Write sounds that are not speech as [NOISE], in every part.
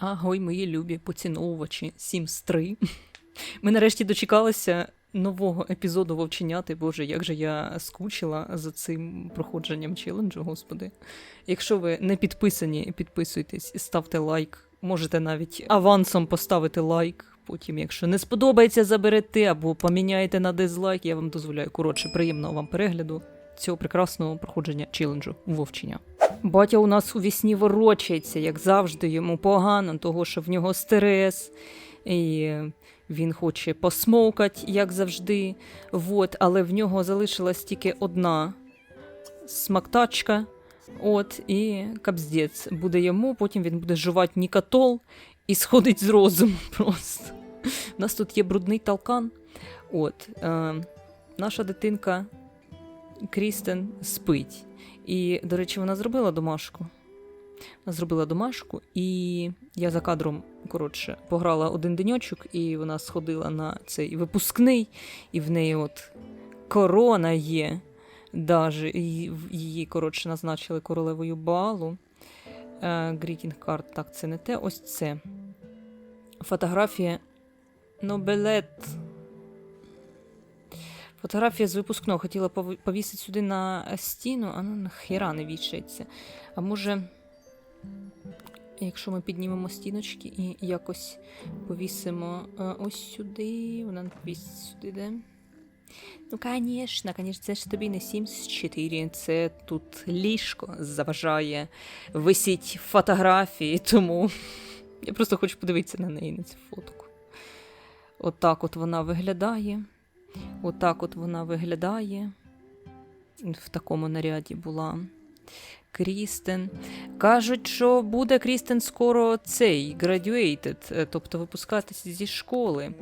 Агой, мої любі поціновувачі Sims 3. Ми нарешті дочекалися нового епізоду вовченяти. Боже, як же я скучила за цим проходженням челенджу, господи. Якщо ви не підписані, підписуйтесь, ставте лайк. Можете навіть авансом поставити лайк. Потім, якщо не сподобається, заберете або поміняєте на дизлайк, я вам дозволяю. Коротше, приємного вам перегляду цього прекрасного проходження челенджу вовчення. Батя у нас у вісні ворочається, як завжди, йому погано, того що в нього стрес, і він хоче посмокати, як завжди. Вот, але в нього залишилась тільки одна смактачка. От, і капздець буде йому, потім він буде жувати нікатол і сходить з розуму [LAUGHS] просто. У нас тут є брудний талкан. От, е, наша дитинка Крістен спить. І, до речі, вона зробила домашку. Вона зробила домашку, і я за кадром, коротше, пограла один деньочок, і вона сходила на цей випускний, і в неї от корона є. Даже її, коротше, назначили королевою балу. Грітінг карт, так, це не те. Ось це. Фотографія Нобелет. Фотографія з випускного хотіла повісити сюди на стіну, а ну не вішається. А може, якщо ми піднімемо стіночки і якось повісимо е, ось сюди, вона не повісить сюди, де? Ну, звісно, звісно, це ж тобі не Sims 4, це тут ліжко заважає висіть фотографії, тому я просто хочу подивитися на неї, на цю фотку. Отак от вона виглядає. Отак от вона виглядає. В такому наряді була Крістен. Кажуть, що буде Крістен скоро цей graduated, е, тобто випускатися зі школи.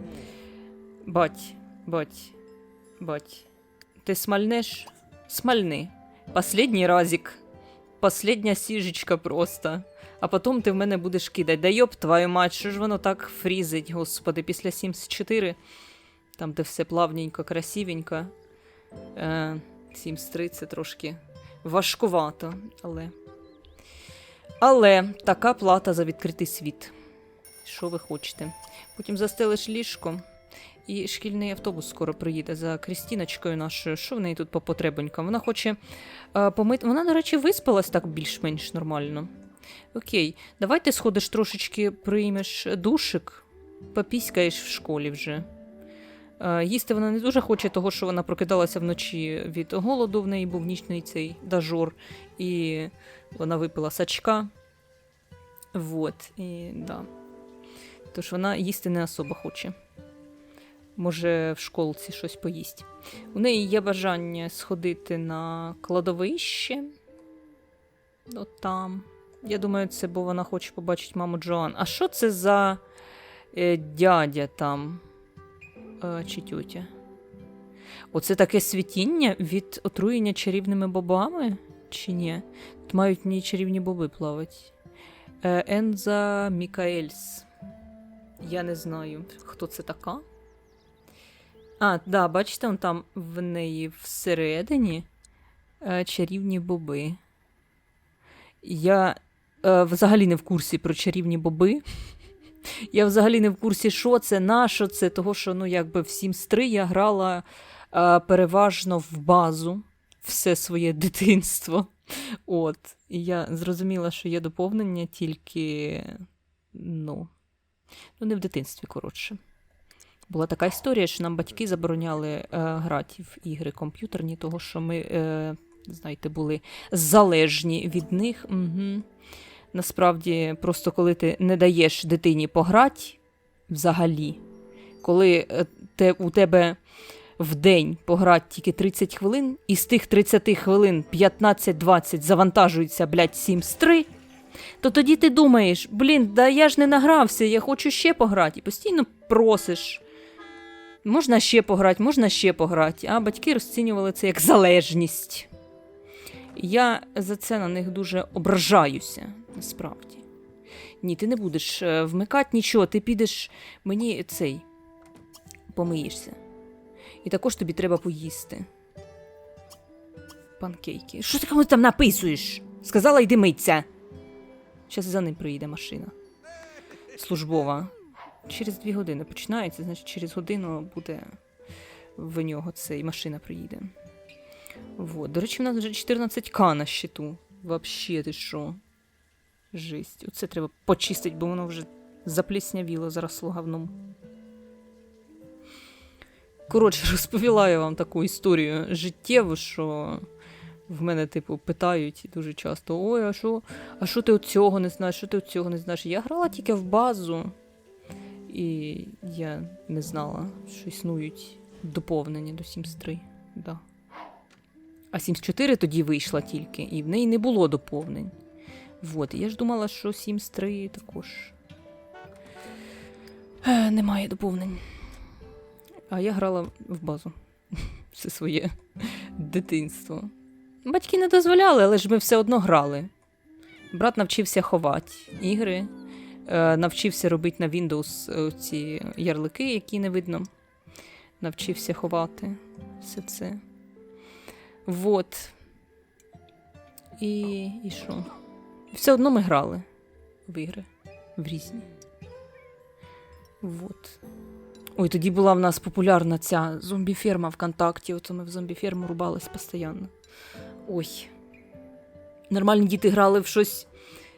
Бать, бать, бать. Ти смальнеш? Смальни. Последній разик. Последня сіжечка просто. А потім ти в мене будеш кидати. Да йоп, твою мать, що ж воно так фрізить, господи, після Sims 4 там, де все плавненько, красивенько. Е, Sims це трошки важкувато, але. Але така плата за відкритий світ. Що ви хочете? Потім застелиш ліжко, і шкільний автобус скоро приїде за Крістіночкою нашою. Що в неї тут по потребонькам? Вона хоче е, помити. Вона, до речі, виспалась так більш-менш нормально. Окей, давай ти сходиш трошечки, приймеш душик, попіськаєш в школі вже. Е, Їсти вона не дуже хоче, того що вона прокидалася вночі від голоду, в неї був нічний цей дажор, і вона випила сачка. Вот, і да. Тож вона їсти не особо хоче. Може, в школці щось поїсть. У неї є бажання сходити на кладовище. От там. Я думаю, це бо вона хоче побачити маму Джоан. А що це за е, дядя там? Е, чи тютя? Оце таке світіння від отруєння чарівними бобами? Чи ні? Тут мають ній чарівні боби плавати. Е, Енза Мікаельс. Я не знаю, хто це така. А, да, бачите, он там в неї всередині е, чарівні боби. Я е, взагалі не в курсі про чарівні боби. Я взагалі не в курсі, що це, на що це, того що ну, якби в Sims 3 я грала е, переважно в базу все своє дитинство. От. І я зрозуміла, що є доповнення тільки. Ну, ну не в дитинстві, коротше. Була така історія, що нам батьки забороняли е, грати в ігри комп'ютерні, того що ми, е, знаєте, були залежні від них. Угу. Насправді, просто коли ти не даєш дитині пограти взагалі, коли е, те, у тебе в день пограти тільки 30 хвилин, і з тих 30 хвилин 15-20 завантажується, блядь, Sims 3, то тоді ти думаєш, блін, да я ж не награвся, я хочу ще пограти. І постійно просиш. Можна ще пограти, можна ще пограти. А батьки розцінювали це як залежність. Я за це на них дуже ображаюся, насправді. Ні, ти не будеш е, вмикати нічого, ти підеш мені цей помиєшся. І також тобі треба поїсти. Панкейки. Що ти комусь там написуєш? Сказала, йди миться. Щас за ним приїде машина. службова. Через дві години починається, значить через годину буде в нього цей машина приїде. Вот. До речі, в нас вже 14к на щиту. Вообще ти що? Жесть. Оце треба почистити, бо воно вже запліснявіло, заросло говном. Коротше, [LAUGHS] розповіла я вам таку історію життєву, що в мене, типу, питають дуже часто: ой, а що, а що ти от цього не знаєш, що ти от цього не знаєш? Я грала тільки в базу, і я не знала, що існують доповнення до Sims 3. Да. А Sims 4 тоді вийшла тільки, і в неї не було доповнень. Вот, і я ж думала, що Sims 3 також е, немає доповнень. А я грала в базу [LAUGHS] все своє дитинство. Батьки не дозволяли, але ж ми все одно грали. Брат навчився ховати ігри, е, навчився робити на Windows е, ці ярлики, які не видно. Навчився ховати все це. Вот. І, і що? Все одно ми грали в ігри. В різні. Вот. Ой, тоді була в нас популярна ця зомбі-ферма ВКонтакті. Ото ми в зомбі-ферму рубались постійно. Ой. Нормальні діти грали в щось.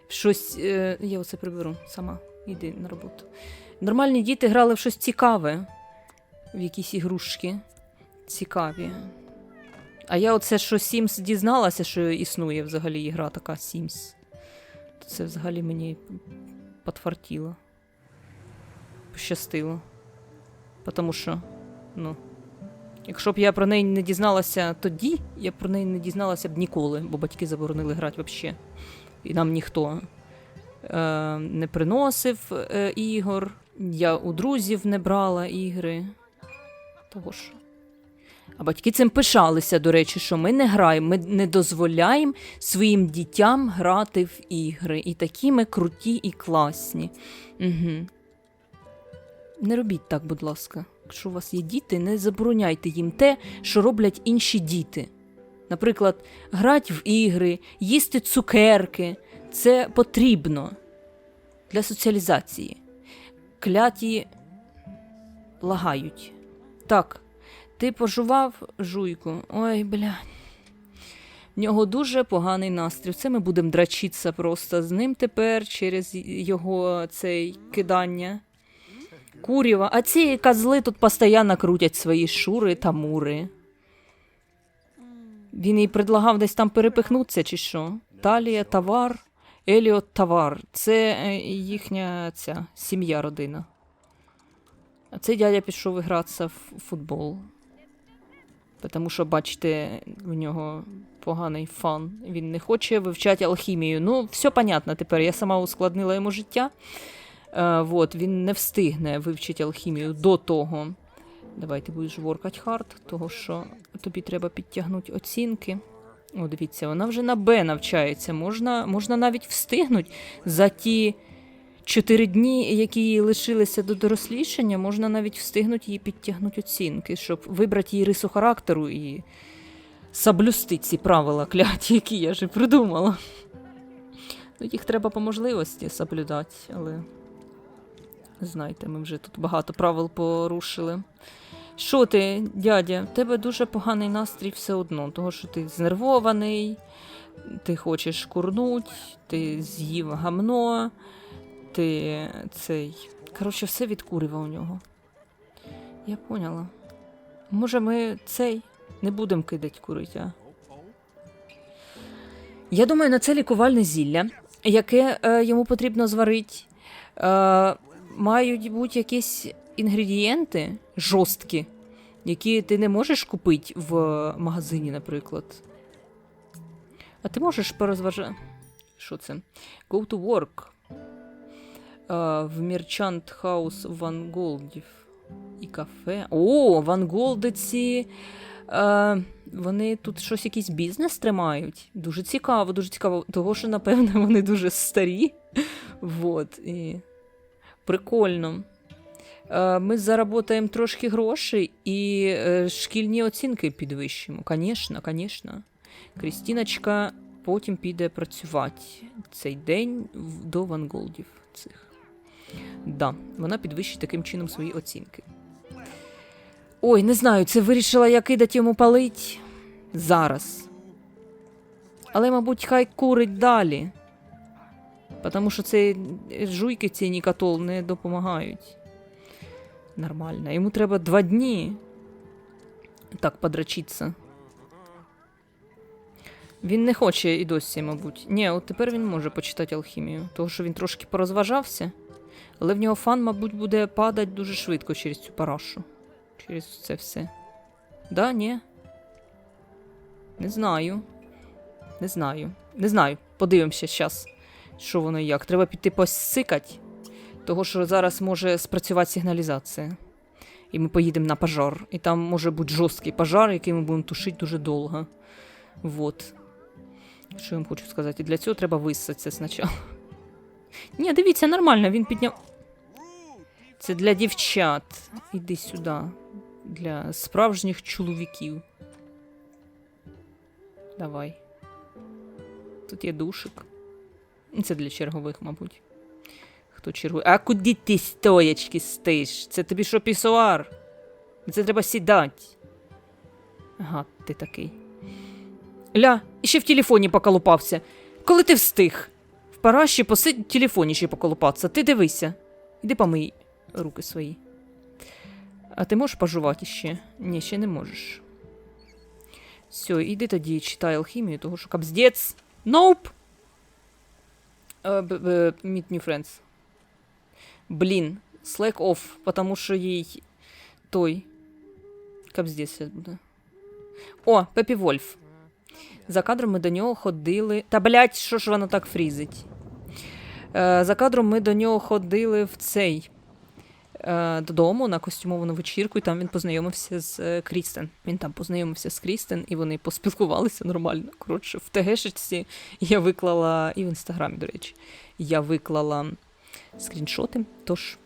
В щось. Е, я оце приберу сама. Йди на роботу. Нормальні діти грали в щось цікаве. В якісь ігрушки. Цікаві. А я оце що Sims дізналася, що існує взагалі ігра така Sims. Це взагалі мені подфартіло. Пощастило. Тому що, ну. Якщо б я про неї не дізналася тоді, я про неї не дізналася б ніколи, бо батьки заборонили грати взагалі. І нам ніхто е, не приносив е, ігор. Я у друзів не брала ігри. Того ж. А батьки цим пишалися, до речі, що ми не граємо, ми не дозволяємо своїм дітям грати в ігри. І такі ми круті і класні. Угу. Не робіть так, будь ласка. Якщо у вас є діти, не забороняйте їм те, що роблять інші діти. Наприклад, грати в ігри, їсти цукерки це потрібно для соціалізації. Кляті лагають. Так, ти пожував жуйку. Ой, бля. В нього дуже поганий настрій. Це ми будемо драчитися просто з ним тепер через його цей кидання. Курєва. А ці козли тут постійно крутять свої шури та мури. Він їй предлагав десь там перепихнутися, чи що? Талія, товар, Еліот товар. Це е, їхня ця сім'я, родина. А цей дядя пішов гратися в футбол. Тому що, бачите, в нього поганий фан. Він не хоче вивчати алхімію. Ну, все понятно тепер. Я сама ускладнила йому життя. Е, вот, він не встигне вивчити алхімію до того. Давай ти будеш воркать хард, того що тобі треба підтягнути оцінки. О, дивіться, вона вже на Б навчається. Можна, можна навіть встигнути за ті чотири дні, які їй лишилися до дорослішання, можна навіть встигнути їй підтягнути оцінки, щоб вибрати її рису характеру і соблюсти ці правила кляті, які я вже придумала. Ну, їх треба по можливості соблюдати, але. Знаєте, ми вже тут багато правил порушили. Що ти, дядя, в тебе дуже поганий настрій все одно, того що ти знервований, ти хочеш курнуть, ти з'їв гамно, ти цей. Коротше, все від курива у нього. Я поняла. Може, ми цей не будемо кидати курити, а? Я думаю, на це лікувальне зілля, яке е, йому потрібно зварити. Е, мають бути якісь інгредієнти жорсткі, які ти не можеш купити в магазині, наприклад. А ти можеш порозважати. Що це? Go to work. А, в Merchant House Ван Голдів. І кафе. О, Ван Голдиці. А, вони тут щось якийсь бізнес тримають. Дуже цікаво, дуже цікаво. Того, що, напевно, вони дуже старі. Вот. І Прикольно. Е, Ми заработаємо трошки грошей і е, шкільні оцінки підвищимо. Звісно, звісно. Крістіночка потім піде працювати цей день до ванголдів цих. Да, вона підвищить таким чином свої оцінки. Ой, не знаю, це вирішила я кидати йому палить зараз. Але, мабуть, хай курить далі. Тому що це жуйки ці нікатол не допомагають. Нормально. Йому треба два дні. Так, подрачитися. Він не хоче і досі, мабуть. Ні, от тепер він може почитати алхімію, тому що він трошки порозважався, але в нього фан, мабуть, буде падати дуже швидко через цю парашу. Через це все. Да, ні? Не знаю. Не знаю. Не знаю. Подивимося зараз, що воно і як. Треба піти посикать, того що зараз може спрацювати сигналізація. І ми поїдемо на пожар. І там може бути жорсткий пожар, який ми будемо тушити дуже довго. Вот. Що я вам хочу сказати? І Для цього треба висатися спочатку. Ні, дивіться, нормально, він підняв. Це для дівчат. Іди сюди. Для справжніх чоловіків. Давай. Тут є душик. Це для чергових, мабуть. Хто чергує? А куди ти стоячки стиш? Це тобі що пісуар? Це треба сідати. Ага, ти такий. Ля, іще в телефоні поколупався. Коли ти встиг? В параші посидь в телефоні ще поколупатися. Ти дивися. Іди помий руки свої. А ти можеш пожувати ще? Ні, ще не можеш. Все, іди тоді читай алхімію, того що капздець. Nope! B- meet new friends. Блін, Slack off, потому що їй той. Капздець зараз буде. О, Пепі Вольф. За кадром ми до нього ходили. Та блять, що ж воно так фрізить? Е, за кадром ми до нього ходили в цей е, додому на костюмовану вечірку, і там він познайомився з е, Крістен. Він там познайомився з Крістен, і вони поспілкувалися нормально. Коротше, в ТГшечці я виклала, і в інстаграмі, до речі, я виклала скріншоти. Тож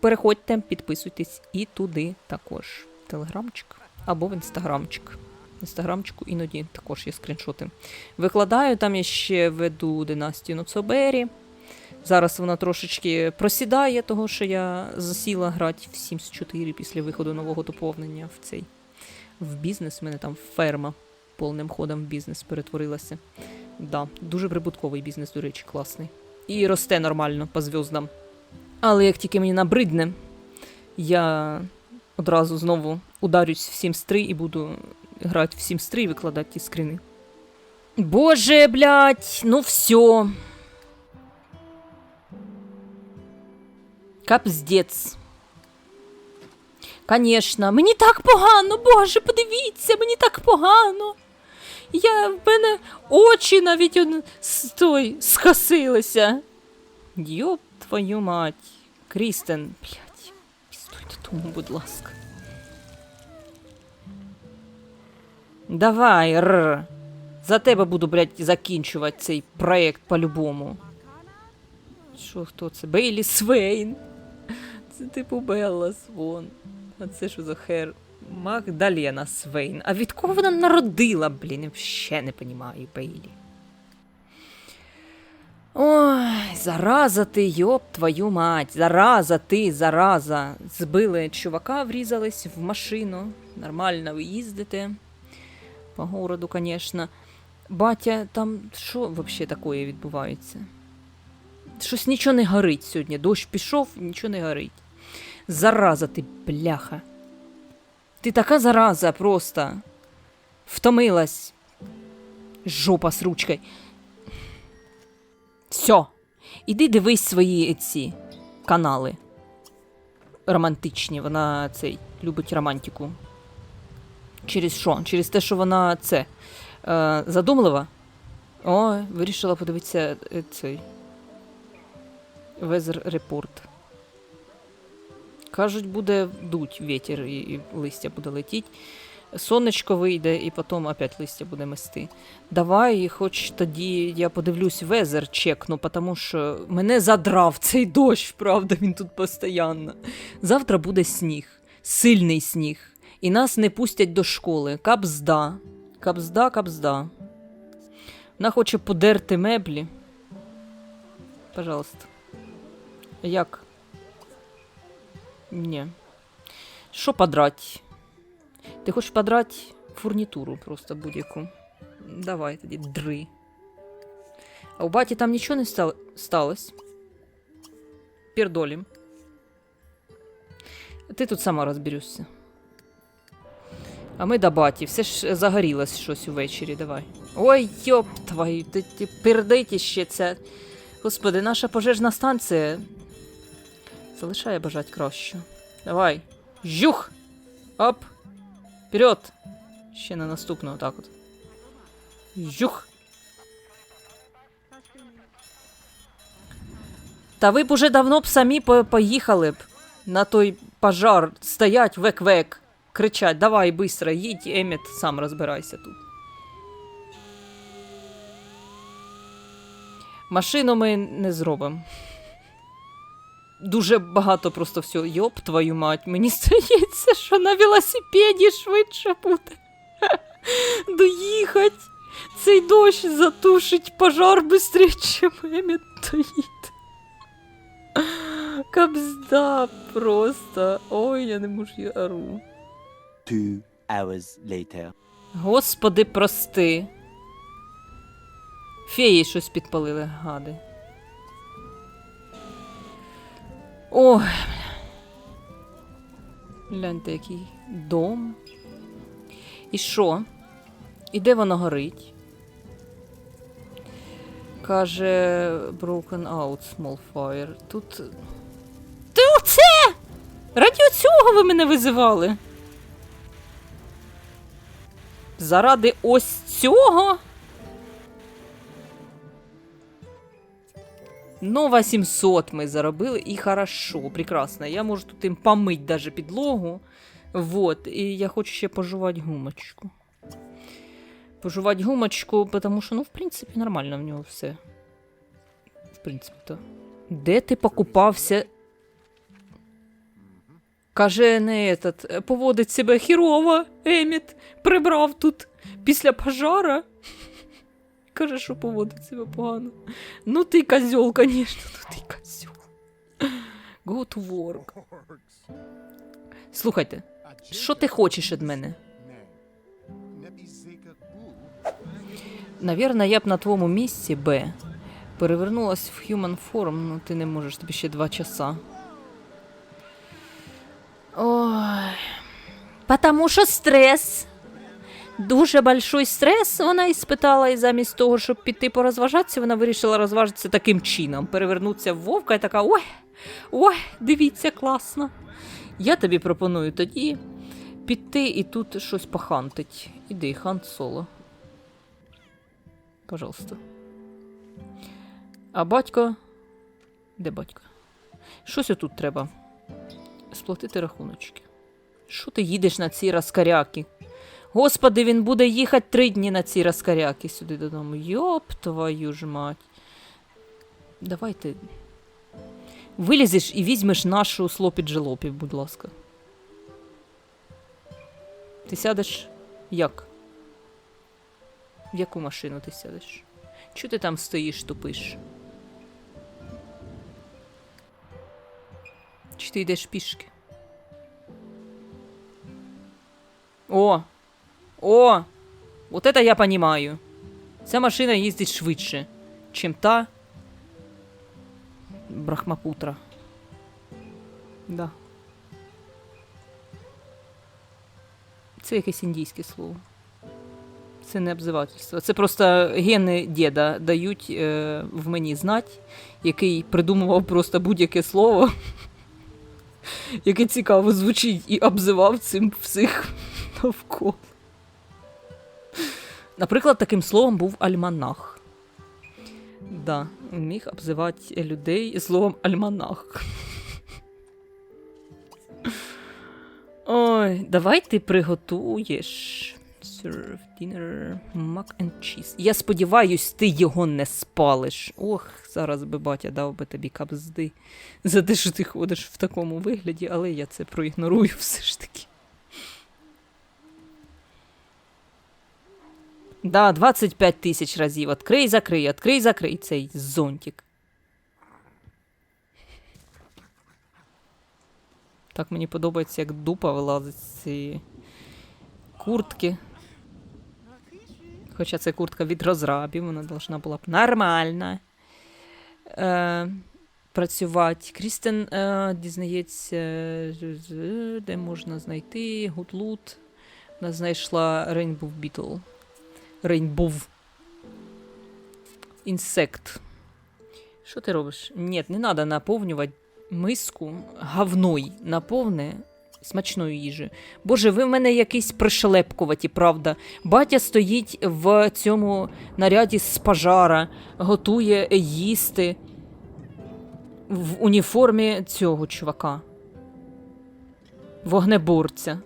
переходьте, підписуйтесь і туди також. Телеграмчик або в інстаграмчик. Інстаграмчику іноді також є скріншоти. Викладаю, там я ще веду династію Ноцобері. Зараз вона трошечки просідає, того що я засіла грати в Sims 4 після виходу нового доповнення в цей в бізнес. У мене там ферма повним ходом в бізнес перетворилася. Да, дуже прибутковий бізнес, до речі, класний. І росте нормально по зв'яздам. Але як тільки мені набридне, я одразу знову ударюсь в Sims 3 і буду грати в Sims 3 і викладати ті скрини. Боже, блядь, ну все. Капздець. Конечно, мені так погано, боже, подивіться, мені так погано. Я в мене очі навіть он, с- той, скосилися. Йоп твою мать. Крістен, блядь, пістуй додому, будь ласка. Давай, р. За тебе буду, блядь, закінчувати цей проєкт по-любому. Що хто це? Бейлі Свейн. Це типу Белла Свон. А це що за хер? Магдалена Свейн. А від кого вона народила, блін? Я ще не понімаю, Бейлі. Ой, зараза ти, йоп твою мать, зараза ти, зараза. Збили чувака, врізались в машину. Нормально ви їздите. По городу, звісно. Батя, там що взагалі таке відбувається? Щось нічого не горить сьогодні. Дощ пішов, нічого не горить. Зараза ти, бляха. Ти така зараза просто. Втомилась. Жопа з ручкою. Все. Іди дивись свої ці канали. Романтичні. Вона цей любить романтику. Через що? Через те, що вона це е, задумлива. О, вирішила подивитися е, цей. Везер репорт. Кажуть, буде дуть вітер і, листя буде летіти. Сонечко вийде, і потім опять листя буде мести. Давай, хоч тоді я подивлюсь везер чекну, тому що мене задрав цей дощ, правда, він тут постійно. Завтра буде сніг, сильний сніг, і нас не пустять до школи. Капзда. Капзда, капзда. Вона хоче подерти меблі. Пожалуйста. Як? Ні. Що подрать? Ти хочеш подрать фурнітуру просто будь-яку. Давай тоді дри. А у баті там нічого не стало... сталося. Пердолім. Ти тут сама розберешся. А ми до баті. Все ж загорілось щось увечері, давай. Ой, йоп твою, ти, ти пердить ще це. Господи, наша пожежна станція. Залишає бажать краще. Давай. Жух! Оп! Вперед! Ще на наступну отак от. Жух! Та ви б уже давно б самі по- поїхали б на той пожар, стоять век-век, кричать, давай быстро, їдь, Еміт, сам розбирайся тут. Машину ми не зробимо. Дуже багато просто всього. Йоп, твою мать, мені [LAUGHS] здається, що на велосипеді швидше буде. [LAUGHS] Доїхать. Цей дощ затушить пожар швидше, чим Еміт доїде. Кабзда просто. Ой, я не можу я ору. Two hours later. Господи, прости. Феї щось підпалили, гади. Ой. бля. Гляньте, який дом. І що? І де воно горить? Каже Broken Out Small Fire. Тут. Ти оце! Раді цього ви мене визивали? Заради ось цього? Нова 700 ми заробили, і хорошо, прекрасно. Я можу тут їм помить даже підлогу. Вот, і я хочу ще пожувати гумочку. Пожувати гумочку, тому що, ну, в принципі, нормально в нього все. В принципі, то. Де ти покупався? Каже, не этот, поводить себе хірово, Еміт, прибрав тут після пожара. Каже, що поводить себе погано. Ну ти козьол, звісно, ну ти козьол. Go to work. Слухайте, що ти хочеш від мене? Навірно, я б на твоєму місці, Б, перевернулась в human form, ну ти не можеш, тобі ще два часа. Ой. Потому що стрес. Дуже большой стрес вона іспитала, і замість того, щоб піти порозважатися, вона вирішила розважитися таким чином. Перевернутися в вовка і така: ой, ой, дивіться, класно. Я тобі пропоную тоді піти і тут щось похантить. Іди, хант соло. Пожалуйста. А батько. Де батько? Щось отут треба. Сплатити рахуночки. Що ти їдеш на ці розкаряки? Господи, він буде їхати три дні на ці розкаряки сюди додому. Йоп твою ж мать. Давай ти. Вилізеш і візьмеш нашу слопід желопів, будь ласка. Ти сядеш як? В яку машину ти сядеш? Чого ти там стоїш, тупиш? Чи ти йдеш пішки? О! О! Вот это я понимаю. Ця машина їздить швидше, чим та Брахмапутра. Да. Це якесь індійське слово. Це не обзивательство. Це просто гени діда дають е, в мені знать, який придумував просто будь-яке слово, [LAUGHS] яке цікаво звучить, і обзивав цим всіх [LAUGHS] навколо. Наприклад, таким словом був альманах. Да, міг обзивати людей словом альманах. Ой, давай ти приготуєш. Serve dinner, mac and cheese. Я сподіваюсь, ти його не спалиш. Ох, зараз би батя дав би тобі кабзди за те, що ти ходиш в такому вигляді, але я це проігнорую [LAUGHS] все ж таки. Да, 25 тисяч разів. Открий, закрий, открий, закрий цей зонтик. Так мені подобається, як дупа вилазить з цієї куртки. Хоча це куртка від розрабів, вона должна була б нормальна. Е, працювати. Крістен е, дізнається, з- де можна знайти гудлут. Вона знайшла Rainbow Beetle. Rainbow. Інсект. Що ти робиш? Ні, не треба наповнювати миску говной. Наповни смачною їжею. Боже, ви в мене якісь пришелепкуваті, правда. Батя стоїть в цьому наряді з пожара, готує їсти в уніформі цього чувака. Вогнеборця.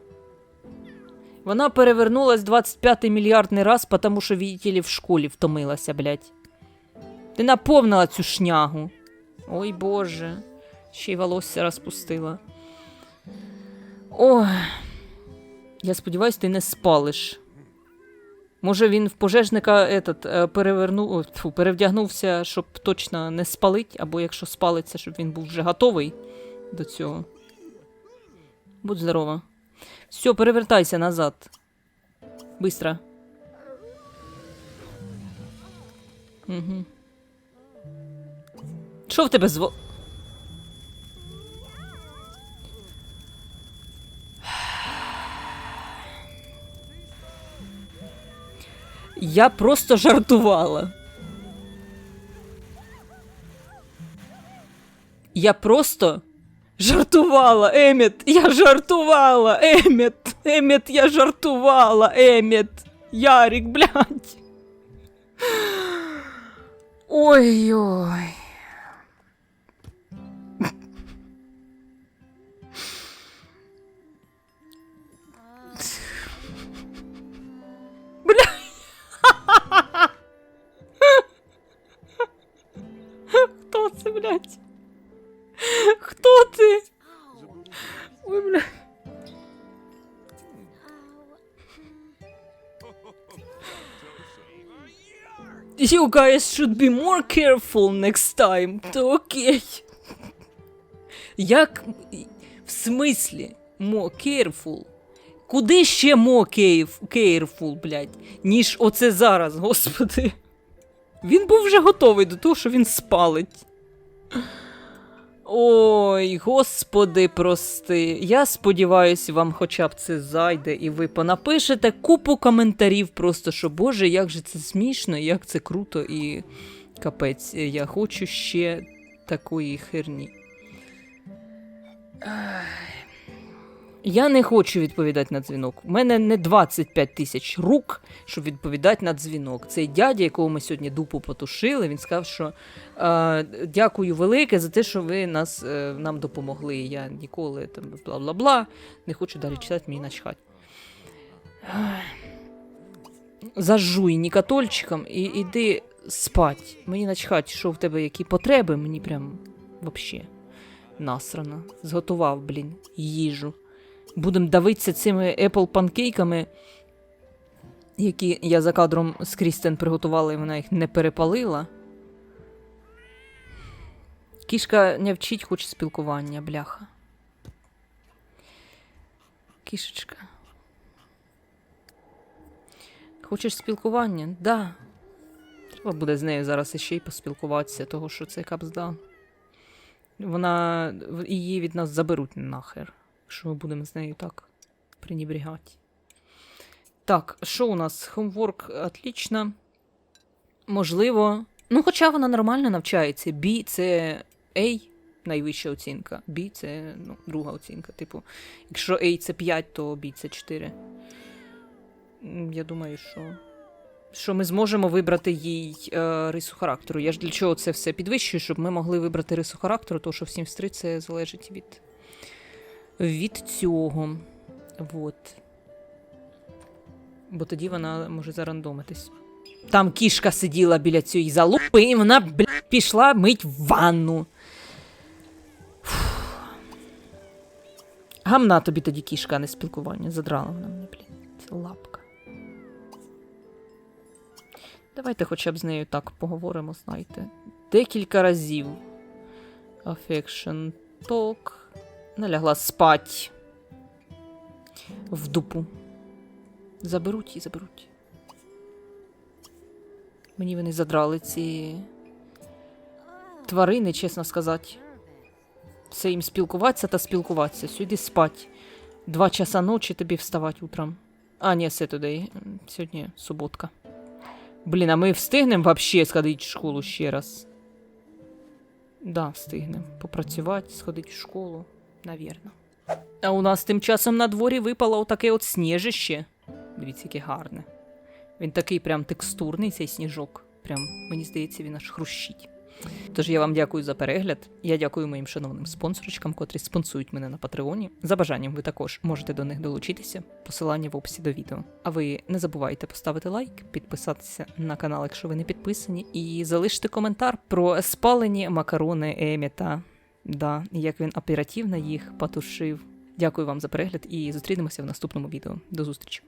Вона перевернулась 25 мільярдний раз, тому що видите в школі втомилася, блядь. Ти наповнила цю шнягу. Ой Боже. Ще й волосся розпустила. Ой. Я сподіваюся, ти не спалиш. Може, він в пожежника этот, е, перевернув, тьфу, перевдягнувся, щоб точно не спалить, або якщо спалиться, щоб він був вже готовий до цього. Будь здорова. Все, перевертайся назад. Быстро. Угу. Що в тебе з во- Я просто жартувала. Я просто жартувала, Еміт, я жартувала, Еміт, Еміт, я жартувала, Еміт. Ярик, блядь. Ой-ой. Бля. Хто це, блядь? You guys should be more careful next time. То окей. Як. В смислі? More careful? Куди ще more caref- careful, блядь, ніж оце зараз, господи. Він був вже готовий до того, що він спалить. Ой, господи, прости. Я сподіваюся, вам хоча б це зайде, і ви понапишете купу коментарів, просто що Боже, як же це смішно, як це круто і капець. Я хочу ще такої херні. Я не хочу відповідати на дзвінок. У мене не 25 тисяч рук, щоб відповідати на дзвінок. Цей дядя, якого ми сьогодні дупу потушили, він сказав, що е, дякую велике за те, що ви нас, е, нам допомогли. Я ніколи там бла-бла-бла. Не хочу далі читати, мені начхать. Зажуй нікатольчиком і іди спать. Мені начхать, що в тебе які потреби, мені прям вообще насрано. Зготував, блін, їжу. Будемо давитися цими Apple панкейками, які я за кадром з Крістен приготувала, і вона їх не перепалила. Кішка не вчить, хоче спілкування, бляха. Кішечка. Хочеш спілкування? Да. Треба буде з нею зараз іще й поспілкуватися, того що це капзда. Вона її від нас заберуть нахер, якщо ми будемо з нею так пренебрігати. Так, що у нас? Хомворк отлично. Можливо. Ну, хоча вона нормально навчається. B це A, найвища оцінка. B це ну, друга оцінка. Типу, якщо A це 5, то B це 4. Я думаю, що. Що ми зможемо вибрати їй е, рису характеру. Я ж для чого це все підвищую, щоб ми могли вибрати рису характеру, тому що в Sims 3 це залежить від, від цього. Вот. Бо тоді вона може зарандомитись. Там кішка сиділа біля цієї залупи, і вона бля, пішла мить в ванну. Фух. Гамна тобі тоді кішка, а не спілкування. Задрала вона мені, блін. Лапка. Давайте хоча б з нею так поговоримо, знаєте. Декілька разів. Affection talk. Налягла спать. В дупу. Заберуть і заберуть. Мені вони задрали ці тварини, чесно сказати. Все їм спілкуватися та спілкуватися. Сюди спать. Два часа ночі тобі вставати утром. А, ні, Saturday. М, Сьогодні суботка. Блін, а ми встигнемо вообще сходити в школу ще раз. Да, встигнемо. Попрацювати, сходити в школу, навірно. А у нас тим часом на дворі випало отаке от сніжище. Дивіться, яке гарне. Він такий прям текстурний, цей сніжок. Прям, мені здається, він аж хрущить. Тож я вам дякую за перегляд. Я дякую моїм шановним спонсорочкам, котрі спонсують мене на Патреоні. За бажанням ви також можете до них долучитися. Посилання в описі до відео. А ви не забувайте поставити лайк, підписатися на канал, якщо ви не підписані, і залишити коментар про спалені макарони Еміта. Да, і як він оперативно їх потушив. Дякую вам за перегляд і зустрінемося в наступному відео. До зустрічі!